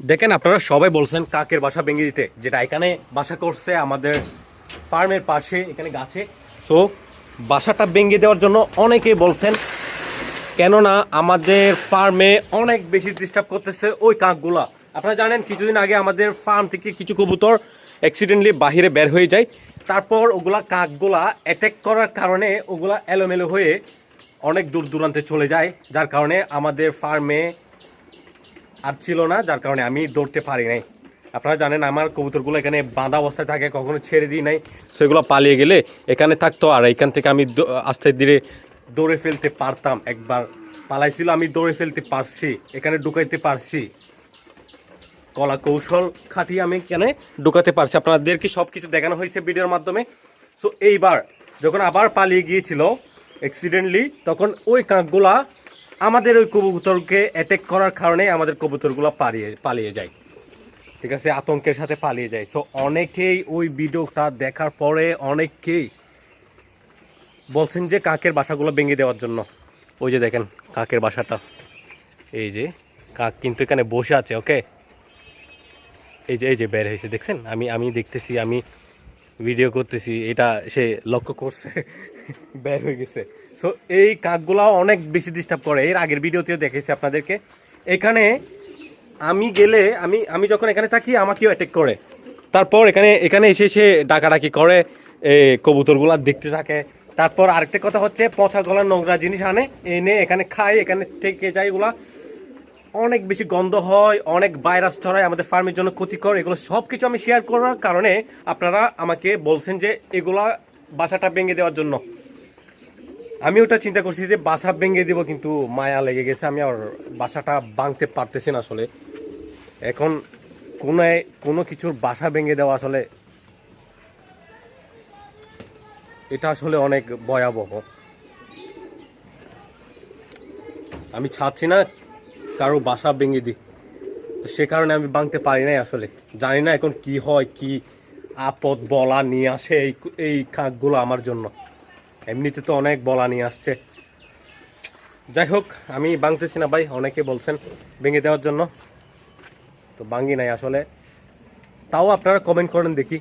দেখেন আপনারা সবাই বলছেন কাকের বাসা ভেঙে দিতে, যেটা এখানে বাসা করছে আমাদের ফার্মের পাশে, এখানে গাছে। সো বাসাটা ভেঙে দেওয়ার জন্য অনেকেই বলছেন, কেননা আমাদের ফার্মে অনেক বেশি ডিস্টার্ব করতেছে ওই কাকগুলা। আপনারা জানেন, কিছুদিন আগে আমাদের ফার্ম থেকে কিছু কবুতর অ্যাক্সিডেন্টলি বাহিরে বের হয়ে যায়। তারপর ওগুলা কাকগুলা অ্যাটাক করার কারণে ওগুলা এলোমেলো হয়ে অনেক দূর দূরান্তে চলে যায়। যার কারণে আমাদের ফার্মে আর ছিল না, যার কারণে আমি দৌড়তে পারি নাই। আপনারা জানেন আমার কবুতরগুলো এখানে বাঁধা অবস্থায় থাকে, কখনো ছেড়ে দিই নাই। সেগুলো পালিয়ে গেলে এখানে থাকতো, আর এখান থেকে আমি আস্তে ধীরে দৌড়ে ফেলতে পারতাম একবার। পালাইছিল, আমি দৌড়ে ফেলতে পারছি, এখানে ঢুকাইতে পারছি। কলা কৌশল খাটিয়ে আমি এখানে ঢুকাতে পারছি। আপনাদেরকে সব কিছু দেখানো হয়েছে ভিডিওর মাধ্যমে? সো এইবার যখন আবার পালিয়ে গিয়েছিল অ্যাক্সিডেন্টলি তখন ওই কাকগুলা আমাদের ওই কবুতরকে অ্যাটেক করার কারণে আমাদের কবুতরগুলো পালিয়ে পালিয়ে যায়। ঠিক আছে? আতঙ্কের সাথে পালিয়ে যায়। সো অনেকেই ওই ভিডিওটা দেখার পরে অনেকেই বলছেন যে কাকের বাসাগুলো ভেঙে দেওয়ার জন্য। ওই যে দেখেন, কাকের বাসাটা। এই যে, কাক কিন্তু এখানে বসে আছে ওকে এই যে এই যে বের হয়েছে, দেখছেন? আমি আমি দেখতেছি, আমি ভিডিও করতেছি, এটা সে লক্ষ্য করছে, বের হয়ে গেছে। সো এই কাকগুলাও অনেক বেশি ডিস্টার্ব করে। এর আগের ভিডিওতেও দেখেছি আপনাদেরকে। এখানে আমি গেলে, আমি আমি যখন এখানে থাকি, আমাকেও অ্যাটেক করে। তারপর এখানে এখানে এসে সে ডাকাডাকি করে কবুতরগুলা দেখতে থাকে। তারপর আরেকটা কথা হচ্ছে, পচা গলার নোংরা জিনিস আনে, এনে এখানে খায়, এখানে থেকে যায় এগুলা। অনেক বেশি গন্ধ হয়, অনেক ভাইরাস ছড়ায়, আমাদের ফার্মের জন্য ক্ষতিকর। এগুলো সব কিছু আমি শেয়ার করার কারণে আপনারা আমাকে বলছেন যে এগুলা বাসাটা ভেঙে দেওয়ার জন্য। আমি ওটা চিন্তা করছি যে বাসা ভেঙে দিব কিন্তু মায়া লেগে গেছে, আমি আর বাসাটা ভাঙতে পারতেছি না আসলে। এখন কোনো কোনো কিছুর বাসা ভেঙে দেওয়া আসলে এটা আসলে অনেক ভয়াবহ। আমি ছাড়ছি না, কারও বাসা ভেঙে দিই সে কারণে আমি ভাঙতে পারি নাই আসলে। জানি না এখন কি হয়, কি আপদ বলা নিয়ে আসে এই এই কাকগুলো আমার জন্য। এমনিতে তো অনেক বলা নিয়ে আসছে। যাই হোক, আমি ভাঙতেছি না ভাই, অনেকে বলছেন ভেঙে দেওয়ার জন্য। তো ভাঙি নাই আসলে। তাও আপনারা কমেন্ট করেন দেখি।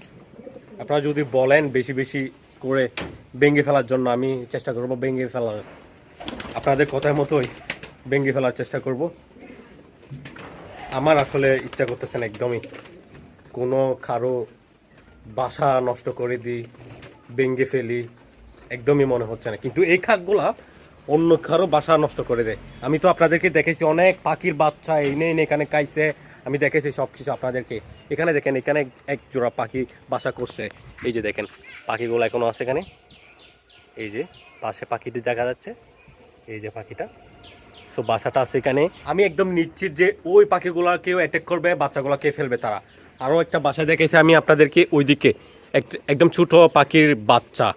আপনারা যদি বলেন বেশি বেশি করে ভেঙে ফেলার জন্য, আমি চেষ্টা করব ভেঙে ফেলার। আপনাদের কথার মতোই ভেঙে ফেলার চেষ্টা করব। আমার আসলে ইচ্ছা করতেছেন একদমই। কোনো কারও বাসা নষ্ট করে দিই, ভেঙে ফেলি একদমই মনে হচ্ছে না। কিন্তু এই খাকগুলা অন্য কারও বাসা নষ্ট করে দেয়। আমি তো আপনাদেরকে দেখেছি, অনেক পাখির বাচ্চা এনে এনে এখানে খাইছে। আমি দেখেছি সব কিছু আপনাদেরকে। এখানে দেখেন, এখানে এক জোড়া পাখি বাসা করছে। এই যে দেখেন, পাখিগুলো এখনও আছে এখানে। এই যে পাশে পাখিটি দেখা যাচ্ছে। এই যে পাখিটা। সো বাসাটা আছে এখানে। আমি একদম নিশ্চিত যে ওই পাখিগুলা কেউ অ্যাটাক করবে, বাচ্চাগুলো ফেলবে তারা। আরও একটা বাসা দেখেছি আমি আপনাদেরকে, ওইদিকে। এক- একদম ছোট পাখির বাচ্চা।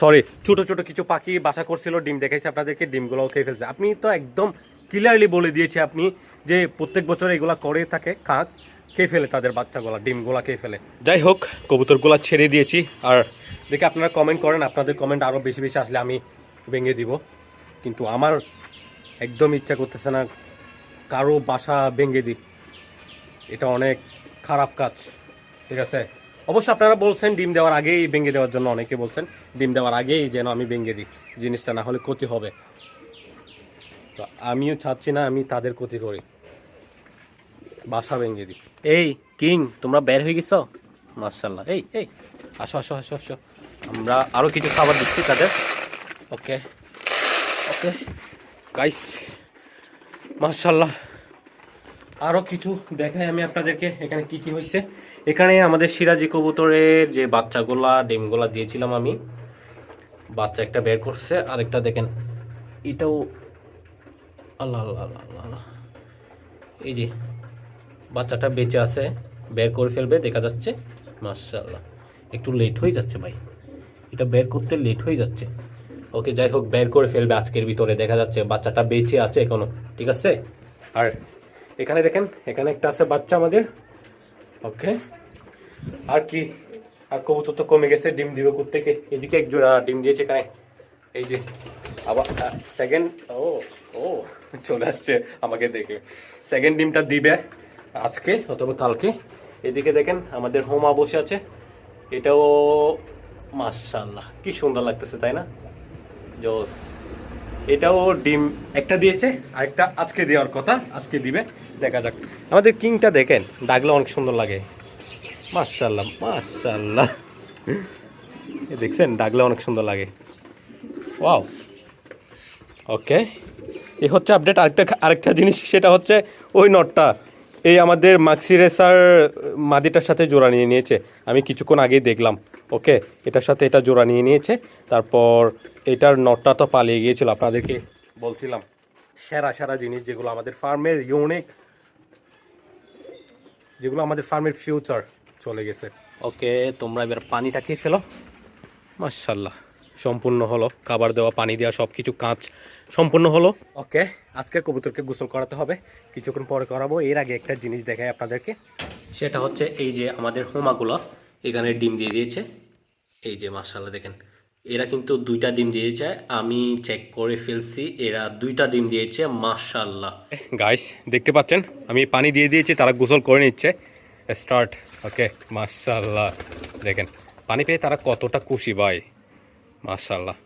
সরি ছোট ছোট কিছু পাখি বাসা করছিল, ডিম দেখেছি আপনাদেরকে, ডিমগুলোও খেয়ে ফেলছে। আপনি তো একদম ক্লিয়ারলি বলে দিয়েছে আপনি যে প্রত্যেক বছর এগুলা করে থাকে কাক খেয়ে ফেলে তাদের বাচ্চাগুলা, ডিমগুলা খেয়ে ফেলে। যাই হোক, কবুতরগুলা ছেড়ে দিয়েছি। আর দেখে আপনারা কমেন্ট করেন, আপনাদের কমেন্ট আরও বেশি বেশি আসলে আমি ভেঙে দিব। কিন্তু আমার একদম ইচ্ছা করতেছে না কারও বাসা ভেঙে দিই এটা অনেক খারাপ কাজ, ঠিক আছে? অবশ্য আপনারা বলছেন ডিম দেওয়ার আগেই ভেঙে দেওয়ার জন্য অনেকে বলছেন ডিম দেওয়ার আগেই যেন আমি ভেঙে দিই, জিনিসটা না হলে ক্ষতি হবে। তো আমিও চাচ্ছি না আমি তাদের ক্ষতি করি। বাসা ভেঙে দিই। এই, কিং, তোমরা বের হয়ে গেছো? মার্শাল্লাহ এই এই, আসো আসো আসো আসো। আমরা আরও কিছু খাবার দিচ্ছি তাদের। ওকে ওকে। গাইস মার্শাল্লাহ আরও কিছু দেখাই আমি আপনাদেরকে এখানে কি কি হয়েছে। এখানে আমাদের সিরাজি কবুতরের যে বাচ্চাগুলা ডিমগুলা দিয়েছিলাম আমি বাচ্চা একটা বের করছে আরেকটা দেখেন এটাও আল্লাহ আল্লাহ আল্লাহ আল্লাহ, এই যে বাচ্চাটা বেঁচে আছে বের করে ফেলবে দেখা যাচ্ছে মার্শাল্লাহ একটু লেট হয়ে যাচ্ছে ভাই। এটা বের করতে লেট হয়ে যাচ্ছে। ওকে যাই হোক বের করে ফেলবে আজকের ভিতরে দেখা যাচ্ছে বাচ্চাটা বেঁচে আছে এখনও ঠিক আছে? আর এখানে দেখেন, এখানে একটা আছে বাচ্চা আমাদের। ওকে আর কি? আর কবুতর তো কমে গেছে, ডিম দিবে থেকে এদিকে এক জোড়া ডিম দিয়েছে এখানে। এই যে, আবার সেকেন্ড ও ও, চলে আসছে আমাকে দেখে। সেকেন্ড ডিমটা দিবে আজকে অথবা কালকে। এদিকে দেখেন, আমাদের হোমা বসে আছে। এটাও মাশাল্লাহ কি সুন্দর লাগতেছে, তাই না? জোস। এটাও ডিম একটা দিয়েছে, আরেকটা আজকে দেওয়ার কথা, আজকে দিবে, দেখা যাক। আমাদের কিংটা দেখেন, ডাকলে অনেক সুন্দর লাগে। মাশাল্লাহ এ দেখছেন, ডাকলে অনেক সুন্দর লাগে। ওয়াও। ওকে। এ হচ্ছে আপডেট, আরেকটা আরেকটা জিনিস, সেটা হচ্ছে ওই নটটা। এই আমাদের মাক্সি রেসার মাদিটার সাথে জোড়া নিয়ে নিয়েছে। আমি কিছুক্ষণ আগেই দেখলাম। ওকে, এটার সাথে এটা জোড়া নিয়ে নিয়েছে। তারপর এটার নটটা তো পালিয়ে গিয়েছিল, আপনাদেরকে বলছিলাম। সেরা সেরা জিনিস যেগুলো আমাদের ফার্মের ইউনিক যেগুলো আমাদের ফার্মের ফিউচার চলে গেছে। ওকে, তোমরা এবার পানিটা খেয়ে ফেলো। মাশাল্লাহ সম্পূর্ণ হলো। খাবার দেওয়া, পানি দেওয়া সব কিছু কাঁচ সম্পূর্ণ হলো। ওকে, আজকে কবুতরকে গোসল করাতে হবে। কিছুক্ষণ পরে করাবো। এর আগে একটা জিনিস দেখাই আপনাদেরকে। সেটা হচ্ছে এই যে আমাদের হোমাগুলো। এখানে ডিম দিয়ে দিয়েছে। এই যে মাশাল্লাহ দেখেন এরা কিন্তু দুইটা ডিম দিয়েছে আমি চেক করে ফেলছি এরা দুইটা ডিম দিয়েছে মাশাল্লাহ গাইস দেখতে পাচ্ছেন আমি পানি দিয়ে দিয়েছি তারা গোসল করে নিচ্ছে। স্টার্ট ওকে মাশাল্লাহ দেখেন পানি পেয়ে তারা কতটা খুশি ভাই মাশাল্লাহ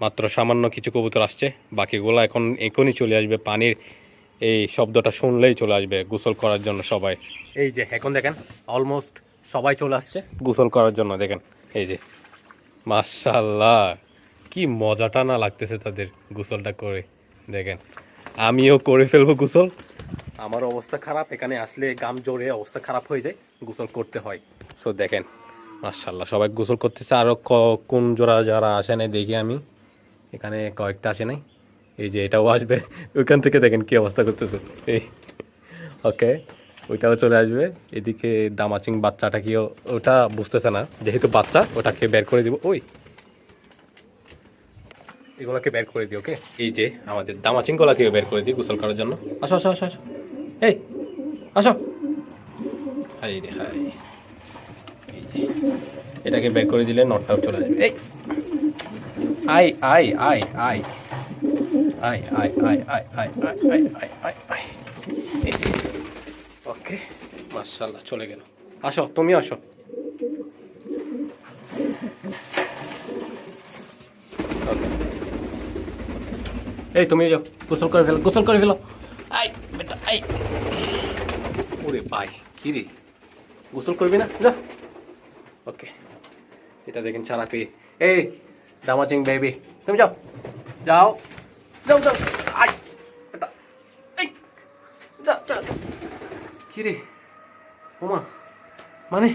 মাত্র সামান্য কিছু কবুতর আসছে বাকিগুলো এখন এখনই চলে আসবে পানির এই শব্দটা শুনলেই চলে আসবে গোসল করার জন্য সবাই। এই যে এখন দেখেন অলমোস্ট সবাই চলে আসছে গোসল করার জন্য, দেখেন, এই যে। মাশাল্লাহ কি মজাটা না লাগতেছে তাদের গোসলটা করে, দেখেন। আমিও করে ফেলব গোসল। আমার অবস্থা খারাপ, এখানে আসলে গাম জোরে অবস্থা খারাপ হয়ে যায়, গোসল করতে হয়। সো দেখেন মাশাল্লাহ সবাই গোসল করতেছে। আরও কোন জোড়া যারা আসে নাই, দেখি আমি। এখানে কয়েকটা আসে নাই। এই যে এটাও আসবে। ওইখান থেকে দেখেন কি অবস্থা করতেছে। এই ওকে ওইটাও চলে আসবে এদিকে দামাচিং বাচ্চাটা কি ওটা বুঝতেছে না যেহেতু বাচ্চা ওটাকে বের করে দিব ওই এগুলোকে বের করে দিই ওকে এই যে আমাদের দামাচিং দামাচিংগুলোকে বের করে দিই গোসল করার জন্য আসো আসো আসো আসো এই আসো হাই রে হাই এটাকে বের করে দিলে নটটাও চলে যাবে এই আই আই আই আই আই আই আই আই আই আই আই আই আই আই। ওকে। মাশাল্লাহ চলে গেল। আসো তুমি আসো। এই তুমি যাও গোসল করে ফেলো গোসল করে ফেলো। আই বেটা আই। ওরে ভাই কি রে? গোসল করবি না? যা ওকে। এটা দেখেন ছাড়া পেয়ে এই দামাচিং বেবি তুমি যাও। যাও যাও যাও আই বেটা এই যা যা কি রে ওমা মানে?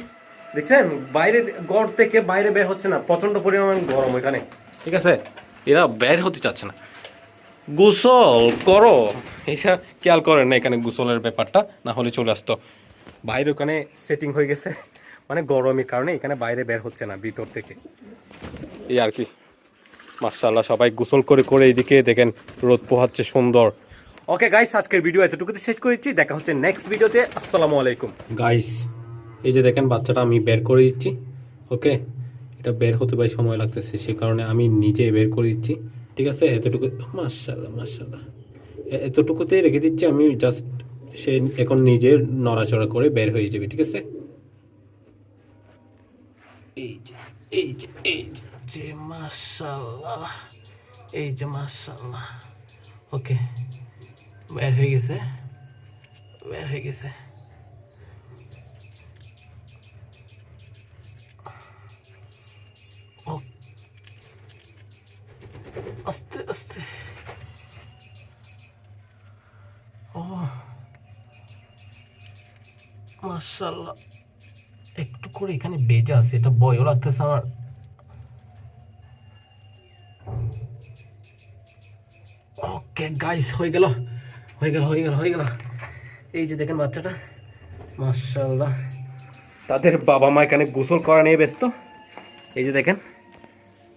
দেখছেন, বাইরে গড় থেকে বাইরে বের হচ্ছে না প্রচণ্ড পরিমাণ গরম এখানে ঠিক আছে, এরা বের হতে চাচ্ছে না। গোসল করো। এটা খেয়াল করেন না এখানে গোসলের ব্যাপারটা, না হলে চলে আসতো। বাইরে ওখানে সেটিং হয়ে গেছে মানে গরমের কারণে এখানে বাইরে বের হচ্ছে না, ভিতর থেকে। এই আর কি। মার্শাল্লাহ সবাই গোসল করে করে এইদিকে দেখেন, রোদ পোহাচ্ছে সুন্দর। ওকে গাইস আজকের ভিডিও এতটুকুতে শেষ করেছি। দেখা হচ্ছে নেক্সট ভিডিওতে আসসালামু আলাইকুম। গাইস এই যে দেখেন, বাচ্চাটা আমি বের করে দিচ্ছি। ওকে এটা বের হতে ভাই সময় লাগতেছে। সে কারণে আমি নিজে বের করে দিচ্ছি। ঠিক আছে? এতটুকু মার্শাল্লাহ মার্শাল্লাহ এতটুকুতেই রেখে দিচ্ছি আমি জাস্ট সে এখন নিজে নড়াচড়া করে বের হয়ে যাবে। ঠিক আছে? এই যে, এই এই যে মাশাল্লাহ এই যে মাশাল্লাহ ওকে বের হয়ে গেছে। বের হয়ে গেছে। আস্তে আস্তে। ও। মাশাল্লাহ একটু করে এখানে বেজে আছে, এটা বয়ও লাগতেছে আমার। ওকে গাইস হয়ে গেল। হয়ে গেল হয়ে গেল হয়ে গেল। এই যে দেখেন বাচ্চাটা মার্শাল্লাহ তাদের বাবা মা এখানে গোসল করা নিয়ে ব্যস্ত। এই যে দেখেন,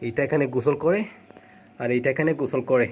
এইটা এখানে গোসল করে, আর এইটা এখানে গোসল করে।